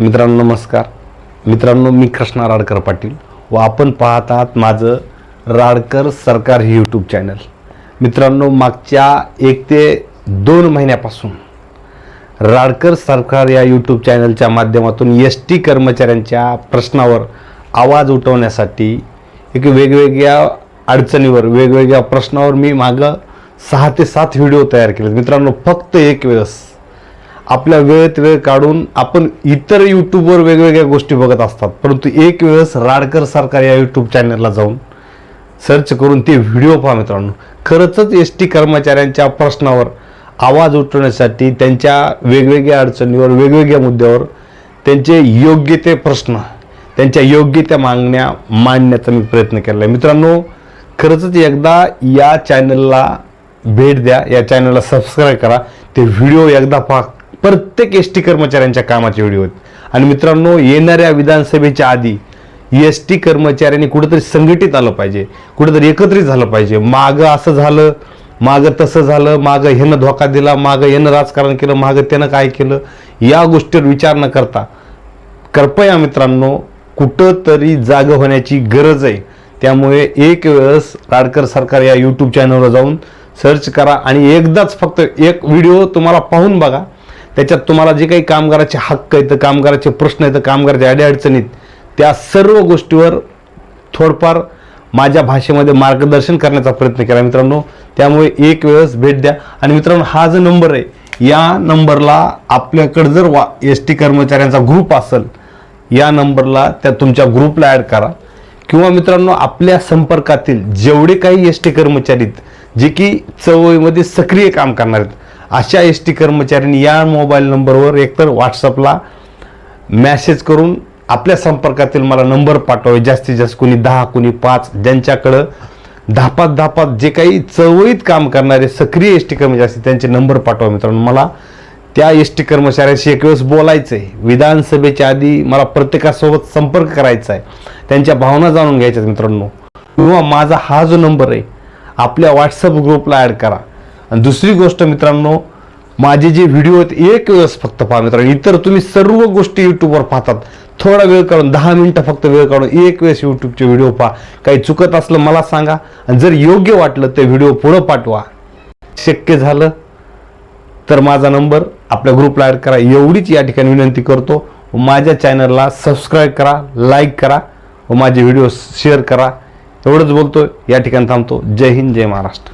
मित्रांनो नमस्कार. मित्रांनो मी कृष्णा राडकर पाटील व आपण पाहत आहात माझं राडकर सरकार हे यूट्यूब चॅनल मित्रांनो मागच्या एक ते दोन महिन्यापासून राडकर सरकार या यूट्यूब चॅनलच्या माध्यमातून एस टी कर्मचाऱ्यांच्या प्रश्नावर आवाज उठवण्यासाठी एक वेगवेगळ्या अडचणीवर वेगवेगळ्या प्रश्नावर मी मागं सहा ते सात व्हिडिओ तयार केले मित्रांनो फक्त एक वेळेस. आपल्या वेळेत वेळ काढून आपण इतर यूट्यूबवर वेगवेगळ्या गोष्टी बघत असतात. परंतु एक वेळेस राडकर सरकार या यूट्यूब चॅनलला जाऊन सर्च करून ते व्हिडिओ पहा मित्रांनो. खरंच एस टी कर्मचाऱ्यांच्या प्रश्नावर आवाज उठवण्यासाठी त्यांच्या वेगवेगळ्या अडचणीवर वेगवेगळ्या मुद्द्यावर त्यांचे योग्य ते प्रश्न त्यांच्या योग्य त्या मागण्या मांडण्याचा मी प्रयत्न केला आहे मित्रांनो खरंच एकदा या चॅनलला भेट द्या या चॅनलला सबस्क्राईब करा. ते व्हिडिओ एकदा पहा. प्रत्येक एस टी कर्मचाऱ्यांच्या कामाचे व्हिडिओ आहेत आणि मित्रांनो येणाऱ्या विधानसभेच्या आधी एस टी कर्मचाऱ्यांनी कुठेतरी संघटित आलं पाहिजे कुठेतरी एकत्रित झालं पाहिजे. मागं असं झालं मागं तसं झालं मागं ह्यानं धोका दिला मागं ह्यानं राजकारण केलं मागं त्यानं काय केलं या गोष्टीवर विचार न करता कृपया मित्रांनो कुठंतरी जाग होण्याची गरज आहे. त्यामुळे एक वेळेस राडकर सरकार या यूट्यूब चॅनलवर जाऊन सर्च करा आणि एकदाच फक्त एक व्हिडिओ तुम्हाला पाहून बघा. त्याच्यात तुम्हाला जे काही कामगाराचे हक्क आहेत कामगाराचे प्रश्न आहेत कामगाराच्या अडीअडचणीत त्या सर्व गोष्टीवर थोडंफार माझ्या भाषेमध्ये मार्गदर्शन करण्याचा प्रयत्न केला मित्रांनो. त्यामुळे एक वेळेस भेट द्या. आणि मित्रांनो हा जो नंबर आहे या नंबरला आपल्याकडे जर वा एस टी कर्मचाऱ्यांचा ग्रुप असेल या नंबरला त्या तुमच्या ग्रुपला ॲड करा. किंवा मित्रांनो आपल्या संपर्कातील जेवढे काही एस टी कर्मचारी आहेत जे की चळवळीमध्ये सक्रिय काम करणार आहेत अशा एस टी कर्मचाऱ्यांनी या मोबाईल नंबरवर एकतर व्हॉट्सअपला मॅसेज करून आपल्या संपर्कातील मला नंबर पाठवावे. जास्तीत जास्त कोणी दहा कोणी पाच ज्यांच्याकडं दहा पाच दहा पाच जे काही चळवळीत काम करणारे सक्रिय एस टी कर्मचारी असतील त्यांचे नंबर पाठवा मित्रांनो. मला त्या एस टी कर्मचाऱ्याशी एक वेळेस बोलायचं आहे विधानसभेच्या आधी मला प्रत्येकासोबत संपर्क करायचा आहे त्यांच्या भावना जाणून घ्यायच्या मित्रांनो. किंवा माझा हा जो नंबर आहे आपल्या व्हॉट्सअप ग्रुपला ॲड करा. आणि दुसरी गोष्ट मित्रांनो माझे जे व्हिडिओ आहेत एक वेळेस फक्त पहा मित्रांनो इतर तुम्ही सर्व गोष्टी यूट्यूबवर पाहतात. थोडा वेळ काढून दहा मिनटं फक्त वेळ काढून एक वेळेस यूट्यूबचे व्हिडिओ पहा. काही चुकत असलं मला सांगा आणि जर योग्य वाटलं ते व्हिडिओ पुढं पाठवा. शक्य झालं तर माझा नंबर आपल्या ग्रुपला ॲड करा. एवढीच या ठिकाणी विनंती करतो व माझ्या चॅनलला सबस्क्राईब करा लाईक करा व माझे व्हिडिओ शेअर करा. एवढंच बोलतो या ठिकाणी थांबतो. जय हिंद जय महाराष्ट्र.